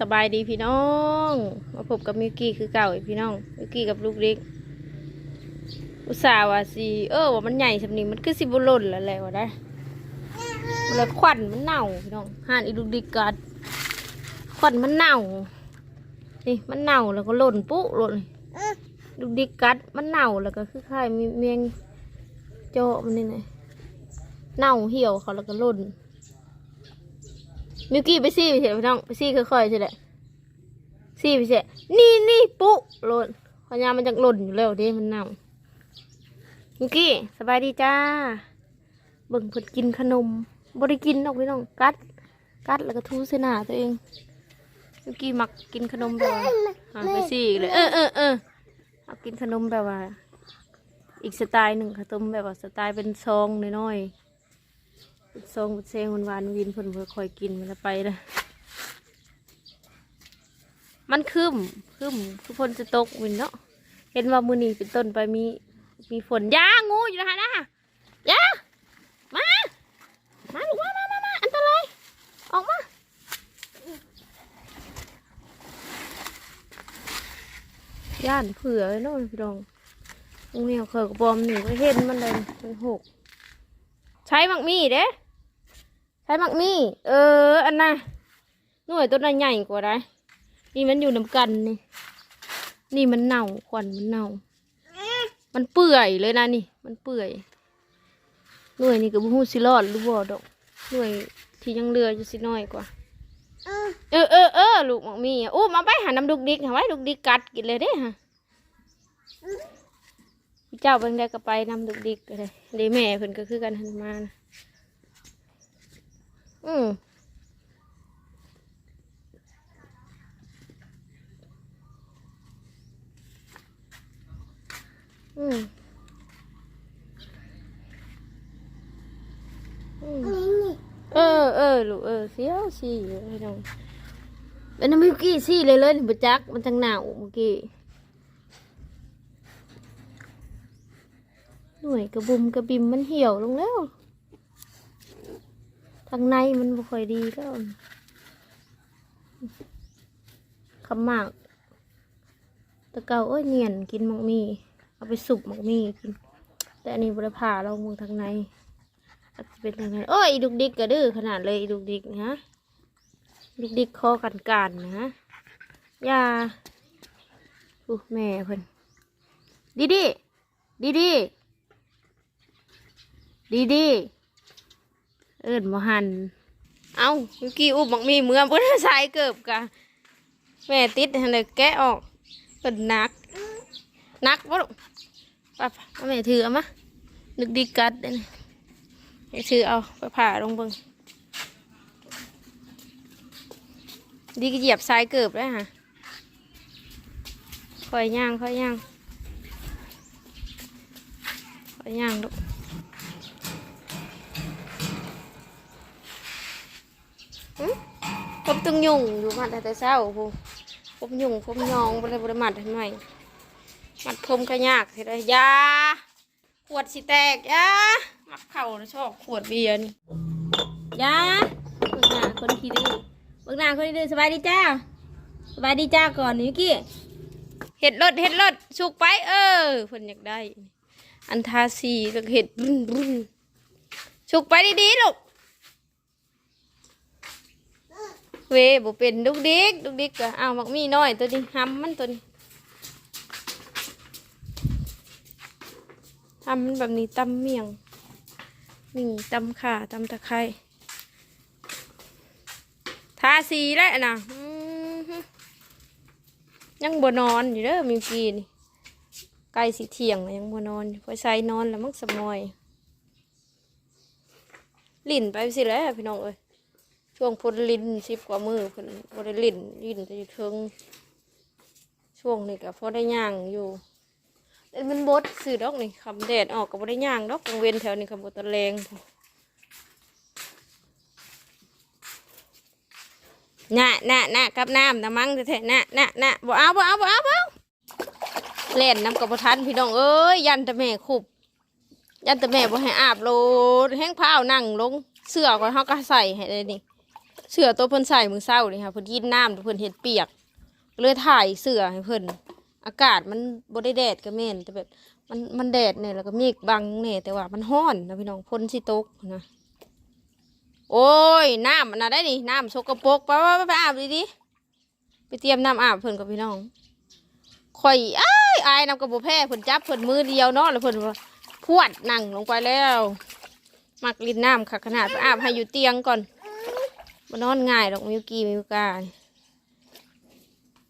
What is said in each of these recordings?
สบายดีพี่น้อง มาพบกับมิวกี้คือเก่าอีกพี่น้อง มิวกี้กับลูกเล็ก อุตส่าห์ว่าสิเออว่ามันใหญ่สำนี้มันคือสิบุล่นแล้วแหละว่าได้มันเลยควันมันเน่าพี่น้องห่านอีลูกดิกกัดควันมันเน่า นี่มันเน่าแล้วก็หล่นปุ๊หล่นลูกดิกกัดมันเน่าแล้วก็คือคล้ายมีเมียงโจาะมันนี่ไงเน่าเหี่ยวเขาแล้วก็หล่น มิวกี้ไปซี่ไปเถอะพี่น้องไปซี่ค่อยๆใช่แหละซี่ไปเถอะนี่นี่ปุ๊หล่นพญามันจะหล่นอยู่แล้วด้มันเน่ามิวกี้สบายดีจ้า เบิ่งเพิ่นกินขนมบ่ได้กินดอกพี่น้องกัด กัดแล้วก็ทูเสหนาตัวเองมิวกี้มักกินขนมแบบว่าอ่าไปซี่อีกเลยเออเออเออเอากินขนมแบบว่า อีกสไตล์หนึ่งขนมแบบว่าสไตล์เป็นซองน้อยๆ เป็นทรงเป็นเซงหวานๆวินเพิ่นเพื่อคอยกินมันแล้วไปเลยมันคืมคืมคือฝนจะตกวินเนาะเห็นว่ามือนีเป็นต้นไปมีมีฝนย่างูอยู่นะคะนะยามามาลูกมามามามาอันตรายออกมาย่านเผื่อเลยเนาะพี่น้องตรงนี้เคยกระบอมหนีก็เห็นมันเลยมันหกใช้มักมีเด้ ช้มักมี่เออ อันน่ะหน่วยต้นน่ะใหญ่กว่าได้นี่มันอยู่น้ำกันนี่ นี่มันเน่าควันมันเน่า มันเปื่อยเลยนะนี่ มันเปื่อยหน่วยนี่ก็บ่ฮู้สิรอดหรือบ่ดอกหน่วยที่ยังเหลืออยู่สิน้อยกว่า เออเออเออลูกมักมี่อู้มาไปหาน้ำดุกดิกหาไว้ดุกดิกกัดกินเลยเด้ฮะเจ้าเบิ่งได้ก็ไปน้ำดุกดิกเลยเดี๋ยวแม่เพิ่นก็คือกันหันมานะ อืมอืมอืมเออเออลูกเออเสียวสิให้น้องเป็นน้ำมิวกี้สิเลยเลยบจักมันจังหนาวเมื่อกี้หน่วยกระบุมกระบิมมันเหี่ยวลงแล้ว ทางในมันบ่ค่อยดีแล้วขมากตะเกาเอ้ยเนียนกินหมักมีเอาไปสุกหมักมีกิน แต่อันนี้บริผ่าเรามองทางในอาจจะเป็นยังไงโอ้ยดุกดิกกระดื้อขนาดเลยดุกดิกนะฮะดุกดิกคอกันกันนะยาอู้แม่เพิ่นดีดีดีดีดีดี เอิญมหันเอาเมื่อกี้อุบบักมีเมืองเพื่อนสายเกือบกะแม่ติดให้เลยแกะออกเป็นนักนักวะลูกปเอาแม่ถือเอามานึกดีกัดเด้นี่ถือเอาไปผ่าลงเบิงดีก็เหยียบสายเกือบแล้วฮะค่อยย่างค่อยย่างค่อยย่างลูก ผมตึงยุงอยู่มาแต่แต่เช้าพูผมยุงผมยองบริบริมัดทำไมมัดผมก็ยากสิเลยยาขวดสิแตกยามักเข่าชอบขวดเบียร์นี่ยาเบิ่งหน้าคนขี้ดื้อเบิ่งหน้าคนขี้ดื้อสบายดีจ้าสบายดีจ้าก่อนนี่เมื่อกี้เห็ดรถเห็ดรถสุกไป เออเพิ่นอยากได้ อันทาสีแล้วก็เห็ดบึ้นบึ้นสุกไปดีๆลูก เวบ่เป็นดุกดิกดุกดิกก็เอามักมีน้อยตัวนี้ห้ำมันตัวนี้ทำมันแบบนี้ตำเมี่ยง นี่ตำข่าตำตะไคร้ทาสีแล้วนะยังบ่นอนอยู่เด้อมิวกี้นี่ใกล้สิเที่ยงยังบ่นอนพอใส่นอนแล้วมักสมอย ลิ่นไปสิแล้วพี่น้องเอ้ย ช่วงพ้นลิ้นสิบกว่ามือเพิ่นพอได้ลิ้นลินจะอยู่เทิงช่วงนี้ก็พอได้ย่างอยู่แต่มันบดสื่อดอกนี่คำแดดออกก็พอได้ย่างดอกกลางเวนแถวนี้คำบตะแรงน่ะน่ะน่ะกับน้ำน้ำมังแท้ๆน่ะน่ะน่ะบ่เอาบ่เอาบ่เอาบ่เอาเล่นน้ำกับบ่ทันพี่น้องเอ้ยยันต่แม่ขุบยันต่แม่บ่ให้อาบโลดแห้งผ้านั่งลงเสื้อก็เฮาก็ใส่ให้เลยนี่ เสือตัวเพิ่นใส่มือเศร้านี่ค่ะเพิ่นกินน้ำเพิ่นเห็ดเปียก เลยถ่ายเสือให้เพิ่นอากาศมันบ่ได้แดดก็แม่นแต่แบบมันมันแดดเนี่ยแล้วก็เมฆบังเนี่ยแต่ว่ามันร้อนนะพี่น้องพ่นสิตกนะโอ้ยน้ำมันนะได้นี่น้ำสกปรกไปไปไปไปอาบดีดิไปเตรียมน้ำอาบเพิ่นกับพี่น้องข่อยอ้ายอายน้ำกระโบแพ้เพิ่นจับเพิ่นมือเดียวเนาะแล้วเพิ่นพวดนั่งลงไปแล้ว มักลินน้ำค่ะขนาดไปอาบให้อยู่เตียงก่อน มานอนง่ายดอกมิวกี้มิวการ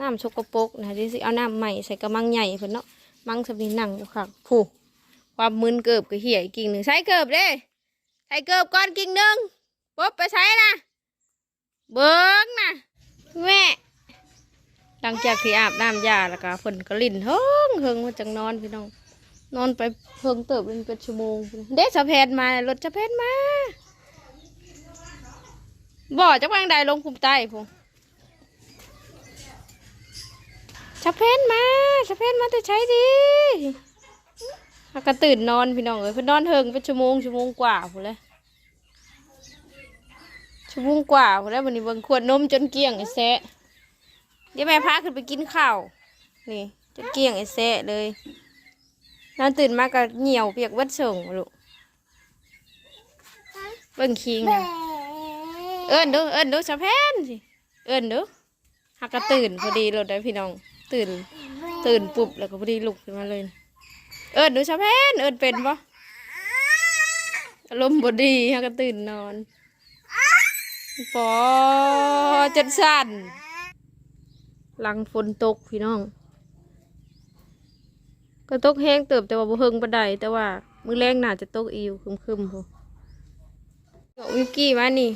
น้ำชกปรกนะที่สิเอาน้ำใหม่ใส่กระมังใหญ่เพิ่นเนาะมังสำนีนังอยู่ค่ะผู้ความมึนเกิบก็เหี่ยกิ่งหนึ่งใช้เกิบเด้ใช้เกิบก่อนกิ่งหนึ่งปุ๊บไปใช้นะเบิ้งนะแม่หลังจากที่อาบน้ำยาแล้วก็เพิ่นก็ลิ่นเฮิงเฮิงมาจังนอนพี่น้อง นอนไปเพิ่งเติบเป็นเป็นชั่วโมง เด็กสะเพนมารถสะเพนมา บ่อจักวางใดลงภูมิใต้พงสะเพนมาสะเพนมาแต่ใช้ดีหากก็ตื่นนอนพี่น้องเอ้ยเพิ่นนอนเฮิงเป็นชั่วโมงชั่วโมงกว่าพูนเลยชั่วโมงกว่าพูนแล้ววันนี้เบิ่งขวดนมจนเกลี้ยงไอ้แซะเดี๋ยวแม่พาขึ้นไปกินข้าวนี่จนเกลี้ยงไอ้แซะเลยนอนตื่นมาก็เหนียวเปียกวัดส่งลูกเบิ่งคิงนะ เอิ้นดูเอิ้นดูสะแพนสิเอิ้นดูหักก็ตื่นพอดีเราได้พี่น้อง ตื่น ตื่นปุ๊บแล้วก็พอดีลุกขึ้นมาเลย เอิ้นดูสะแพนเอิ้นเป็นปะอารมณ์บดีหักก็ตื่นนอนปอจัดสั่นหลังฝนตกพี่น้อง ก็ตกแห้งเติบแต่ว่าบ่เฮิงปานใดแต่ว่า มือแรงน่าจะตกอีวคึมๆพอวิกกี้มานี่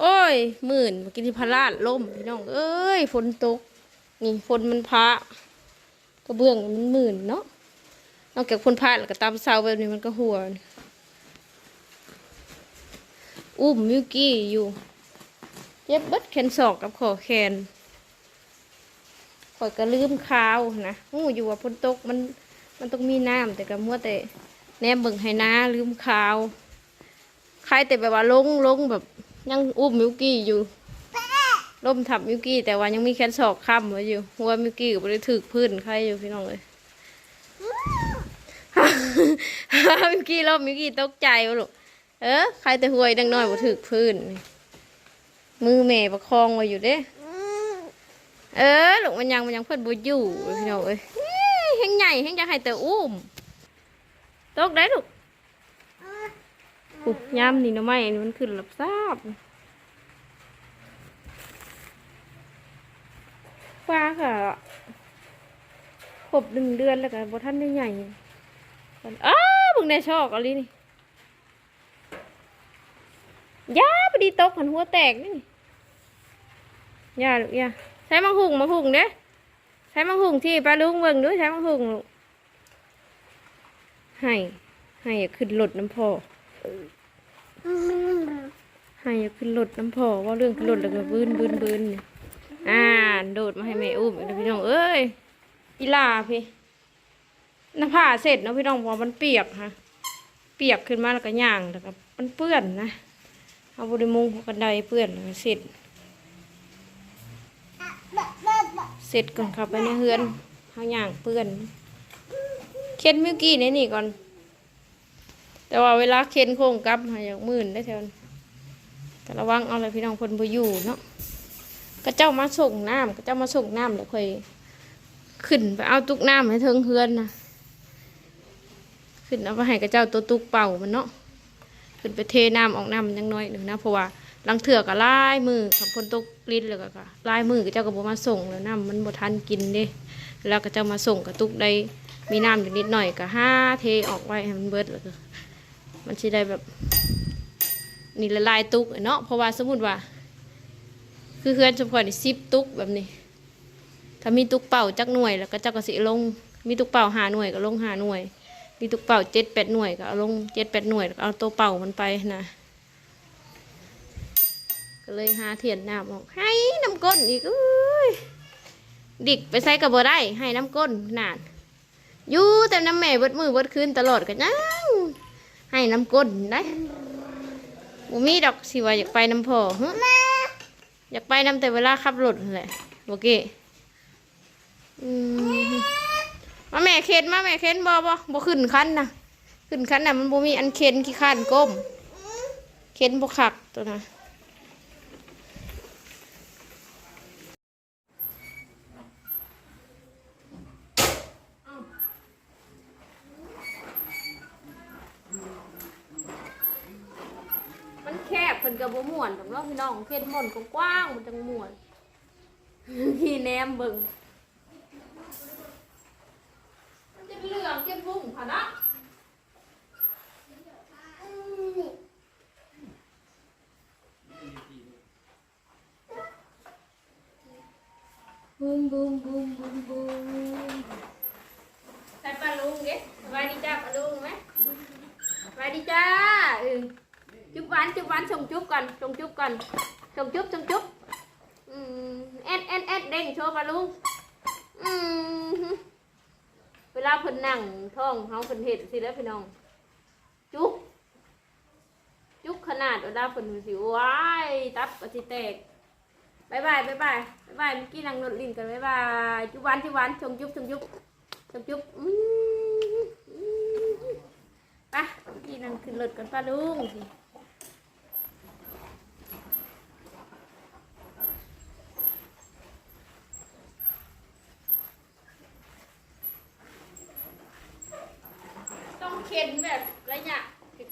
โอ้ยหมื่นกี้ที่พราดล่มพี่น้อง เอ้ยฝนตก นี่ฝนมันพระกระเบื้องมันหมื่นเนาะนอกจากฝนพระแล้วก็ตามเสาแบบนี้มันก็หัวอุ้มวิกกี้อยู่เย็บเบัดแขนศอกกับขอแขนข่อยก็ลืมข้าวนะหูอยู่ว่าฝนตกมันมันต้องมีน้ำแต่ก็มัวแต่แนมเบิ่งให้น้าลืมข้าว ใครแต่แบบว่าลงลงแบบ ยังอุ้มมิวกี้อยู่ล่มทับมิวกี้แต่ว่ายังมีแค่ศอกค้ำไว้อยู่หัวมิวกี้ก็บ่ได้ถึกพื้นใครอยู่พี่น้องเลยมิวกี้ล่มมิวกี้ตกใจวะลูกเออใครแต่หวยดังน้อยบ่ถึกพื้นมือแม่ประคองไว้อยู่เด้เออลูกมันยังมันยังเพิ่นบ่อยู่พี่น้องเอ้ยเฮงใหญ่เฮงจะให้แต่อุ้มตกได้ลูก ปุ๊บย่ำนี่หนะไม่นี่มันขึ้นหลับทราบฟ้าค่ะครบหนึ่งเดือนแล้วกันบท่านได้ใหญ่อ้าวบึงได้ชอกอะไรนี่ยาพอดีตกหันหัวแตกนี่ยาลูกยาใช้มังหุงมังหุงเด้ใช้มังหุงที่ปลาลุงเบิ่งด้วยใช้มังหุงลูกให้ให้ขึ้นรถน้ำพอ ให้อาขึ้นรถน้ำพอว่าเรื่องขึ้นรถแล้วก็บืนบืนบืนอ่าโดดมาให้แม่อุ้มแล้วพี่น้องเอ้ยอีลาพี่น้ำผ้าเสร็จนะพี่น้องพอมันเปียกฮะเปียกขึ้นมาแล้วก็ย่างแล้วก็มันเปื้อนนะเอาบริมุงกันไดเปื้อนแล้วก็เสร็จเสร็จก่อนครับไปในเฮือนหางอย่างเปื้อน เค้นมิวกี้ในนี่ก่อน แต่ว่าเวลาเค้นโค้งกลับหาอย่างมื่นได้แถวนั้นแต่ระวังเอาเลยพี่น้องคนบ่อยู่เนาะก็เจ้ามาส่งน้ำก็เจ้ามาส่งน้ำแล้วค่อยขึ้นไปเอาตุกน้ำให้เทิงเฮือนนะขึ้นเอาไปให้กับเจ้าตัวตุกเป่ามันเนาะขึ้นไปเทน้ำออกน้ำยังน้อยหนึ่งนะเพราะว่าลังเถื่อก็ลายมือขับคนตกลิ้นแล้วก็ลายมือก็เจ้าก็บมาส่งแล้วน้ำมันบ่ทันกินเด้แล้วก็เจ้ามาส่งกระตุกได้มีน้ำอยู่นิดหน่อยก็ห้าเทออกไว้ให้มันเบิดแล้วก็ มันสิได้แบบนี่ละลายตุกเนาะเพราะว่าสมมติว่า คือเฮือนสมพรนี่สิบตุกแบบนี้ ถ้ามีตุกเป่าจักหน่วย แล้วก็เจ้าก็สิลง มีตุกเป่าหาหน่วยก็ลงหาหน่วย มีตุกเป่าเจ็ดแปดหน่วยก็เอาลงเจ็ดแปดหน่วยแล้วก็เอาตัวเป่ามันไปนะก็เลยหาเทียนน้ำออกให้น้ำก้นอีกอุ้ยดิกไปใส่กระบอกได้ให้น้ำก้นนานอยู่แต่น้ำแม่เบิดมือเบิดคืนตลอดกันยัง ให้น้ำก้นได้บุมีดอกสิว่าอยากไปน้ำพ่อหึอยากไปน้ำแต่เวลาขับรถแหละโอเคมาแม่เข็นมาแม่เข็นบ่บ่บ่ขึ้นคันนะขึ้นคันน่ะมันบ่มีอันเข็นขี้ข้านก้มเข็นบ่ขักตัวน่ะมันแคบเพิ่นก็บ่ม่ว นดอกเนาะพี่น้องเข็นม่วนกว้างๆมันจังม่วนพี่แนมเบิ่งมันจะเป็นเหลืองเก็บบุ้งค่ะนะบูมบูมบูมบูมบูมใส่ปลาลุงเด้สบายดีจ้าปลาลุงไหมสบายดีจ้าเออ จุ๊บหวานจุ๊บหวานส่งจุ๊บก่อนส่งจุ๊บก่อนส่งจุ๊บส่งจุ๊บอืมเอ็ดเอ็ดเอ็ดเด้งโชว์ปลาลุงอืมเวลาเพิ่นนั่งท้องเขาเพิ่นเห็ดสิแล้วพี่น้อง จุ๊บจุ๊บขนาดเวลาเพิ่นสิว้ายตับก็สิแตกบายบายบายบายบายบายเมื่อกี้นั่งนดลิ้นกันบายบายจุ๊บหวานจุ๊บหวานชงจุ๊บชงจุ๊บชงจุ๊บอืมอืมไปเมื่อกี้นั่งขึ้นรถกันป้าลุงสิ ต้องเข็นแบบระยะ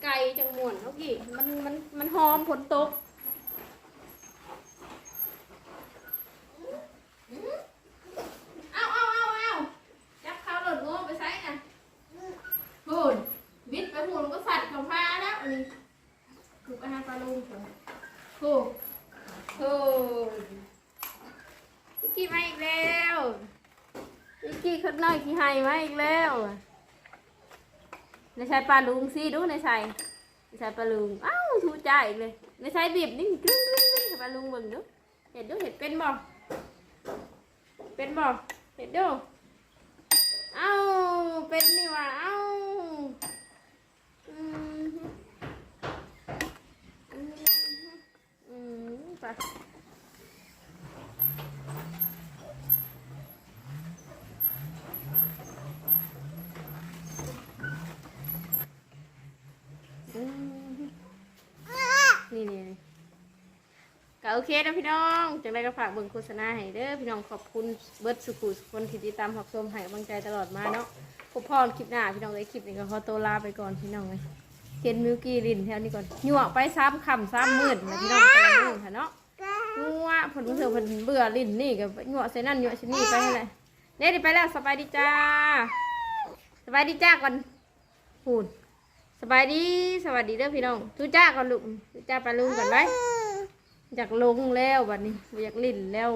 ไกลๆจังหมวนเท่ากี่มันมันมันหอมผลตกเอาเอาเอาเอาจับเขาหล่นงวไปใส่น่ะพูนวิทย์ไปพูนก็สัตว์ของพาแล้วอันนี้ถูกอาหารปลาลูกก่อนพูนพูนพี่กี้มาอีกแล้วพี่กี้คนน้อยขี้ไฮมาอีกแล้ว ในชายปลาลุงซีดูในชายในชายปลาลุงอ้าวทูจ่าอีกเลยในชายบีบนี่กรึ้งกรึ้งกรึ้งให้ปลาลุงเบิ่งดูเห็นดูเห็นเป็นบ่เป็นบ่เห็นดูเอ้าเป็นนี่หว่าเอ้าอืมอืมอืมไปอืมนี่นี่นี่ก็ โอเคนะพี่น้องจังได้ก็ฝากเบิ่งโฆษณาให้เด้อพี่น้องขอบคุณเบิร์ดสุขุสุคนที่ติดตามรับชมให้กำลังใจตลอดมาเนาะพบพ่อคลิปหน้าพี่น้องเลยคลิปนี้ก็ขอตัวลาไปก่อนพี่น้องเลยเคนมิวกี้ลินแถวนี้ก่อนหยวไปซ้ำคำซ้ำมืดนะพี่น้องกำลังมืดค่ะเนาะงัวผลเสือผลเบื่อลินนี่กับหยวกใส่นั่นหยวกใส่นี่ไปให้เลยเนี่ยดิไปแล้วสบายดีจ้าสบายดีจ้าก่อนพูดสบายดีสวัสดีเด้อพี่น้องทุจ้าก่อนลูกทุจ้าปลาลุงก่อนไว้ อยากลงแล้วบัดนี้บ่อยากลิ่นแล้ว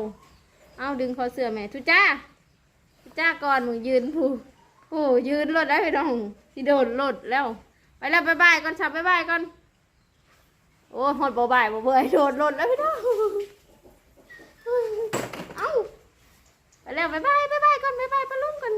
เอาดึงคอเสื้อแม่ทุจ้าทุจ้าก่อนมึงยืนผู้โอ้ยืนรถได้พี่น้องที่โดนรถแล้ว ไปแล้วบายบายก่อนชับบายบายก่อนโอ้หดบ่บายบ่เบื่อโดนรถแล้วพี่น้องเอาไปแล้วบายบายบายบายก่อนบายบายปลาลุงก่อน